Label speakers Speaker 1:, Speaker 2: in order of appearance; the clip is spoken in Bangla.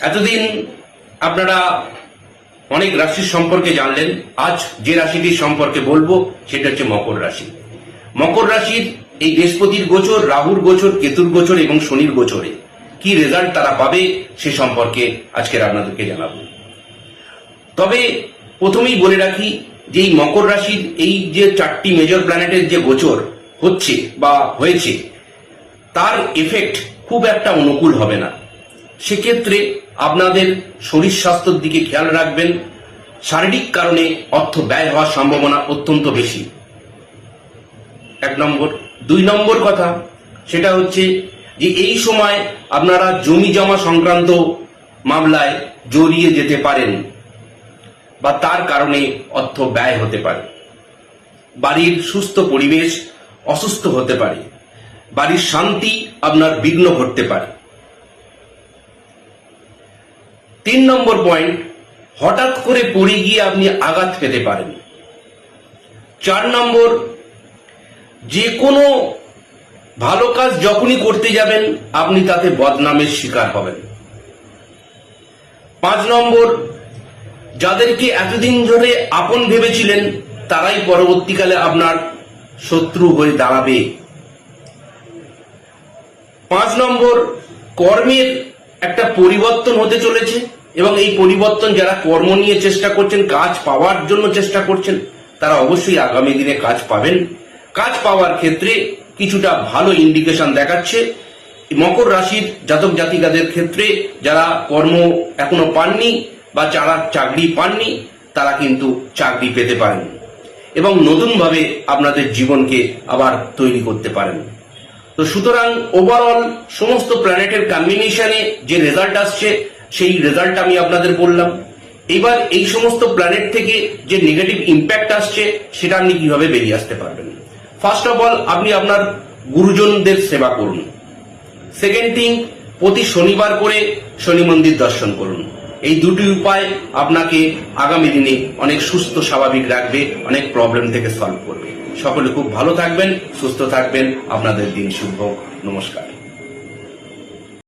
Speaker 1: এতদিন আপনারা অনেক রাশির সম্পর্কে জানলেন, আজ যে রাশিটির সম্পর্কে বলব, সেটা হচ্ছে মকর রাশি। মকর রাশির এই বৃহস্পতির গোচর, রাহুর গোচর, কেতুর গোচর এবং শনির গোচরে কি রেজাল্ট তারা পাবে, সে সম্পর্কে আজকের আপনাদেরকে জানাব। তবে প্রথমেই বলে রাখি যে এই মকর রাশির এই যে চারটি মেজর প্ল্যানেটের যে গোচর হচ্ছে বা হয়েছে, তার এফেক্ট খুব একটা অনুকূল হবে না। সেক্ষেত্রে আপনাদের শরীর স্বাস্থ্যের দিকে খেয়াল রাখবেন। শারীরিক কারণে অর্থ ব্যয় হওয়ার সম্ভাবনা অত্যন্ত বেশি। এক নম্বর। দুই নম্বর কথা সেটা হচ্ছে যে এই সময় আপনারা জমি জমা সংক্রান্ত মামলায় জড়িয়ে যেতে পারেন বা তার কারণে অর্থ ব্যয় হতে পারে। বাড়ির সুস্থ পরিবেশ অসুস্থ হতে পারে। বাড়ির শান্তি আপনার বিঘ্ন ঘটতে পারে। তিন নম্বর পয়েন্ট হঠাৎ করে পড়ে গিয়ে আপনি আঘাত পেতে পারেন। চার নম্বর, যে কোনো ভালো কাজ যখনই করতে যাবেন, আপনি তাতে বদনামের শিকার হবেন। পাঁচ নম্বর, যাদেরকে এতদিন ধরে আপন ভেবেছিলেন, তারাই পরবর্তীকালে আপনার শত্রু হয়ে দাঁড়াবে। পাঁচ নম্বর, কর্মের একটা পরিবর্তন হতে চলেছে। এবং এই পরিবর্তন যারা কর্ম নিয়ে চেষ্টা করছেন, কাজ পাওয়ার জন্য চেষ্টা করছেন, তারা অবশ্যই আগামী দিনে কাজ পাবেন। কাজ পাওয়ার ক্ষেত্রে কিছুটা ভালো ইন্ডিকেশন দেখাচ্ছে। মকর রাশির জাতক জাতিকাদের ক্ষেত্রে যারা কর্ম এখনও পাননি বা যারা চাকরি পাননি, তারা কিন্তু চাকরি পেতে পারেন এবং নতুনভাবে আপনাদের জীবনকে আবার তৈরি করতে পারেন। তো সুতরাং ওভারঅল সমস্ত প্ল্যানেটের কম্বিনেশনে যে রেজাল্ট আসছে সেই রেজাল্ট আমি আপনাদের বললাম। এবার এই সমস্ত প্ল্যানেট থেকে যে নেগেটিভ ইম্প্যাক্ট আসছে, সেটা আপনি কীভাবে বেরিয়ে আসতে পারবেন? ফার্স্ট অফ অল আপনি আপনার গুরুজনদের সেবা করুন। সেকেন্ড থিং প্রতি শনিবার করে শনি মন্দির দর্শন করুন। এই দুটি উপায় আপনাকে আগামী দিনে অনেক সুস্থ, স্বাভাবিক রাখবে, অনেক প্রবলেম থেকে সলভ করবে। সকলে খুব ভালো থাকবেন, সুস্থ থাকবেন। আপনাদের দিন শুভ। নমস্কার।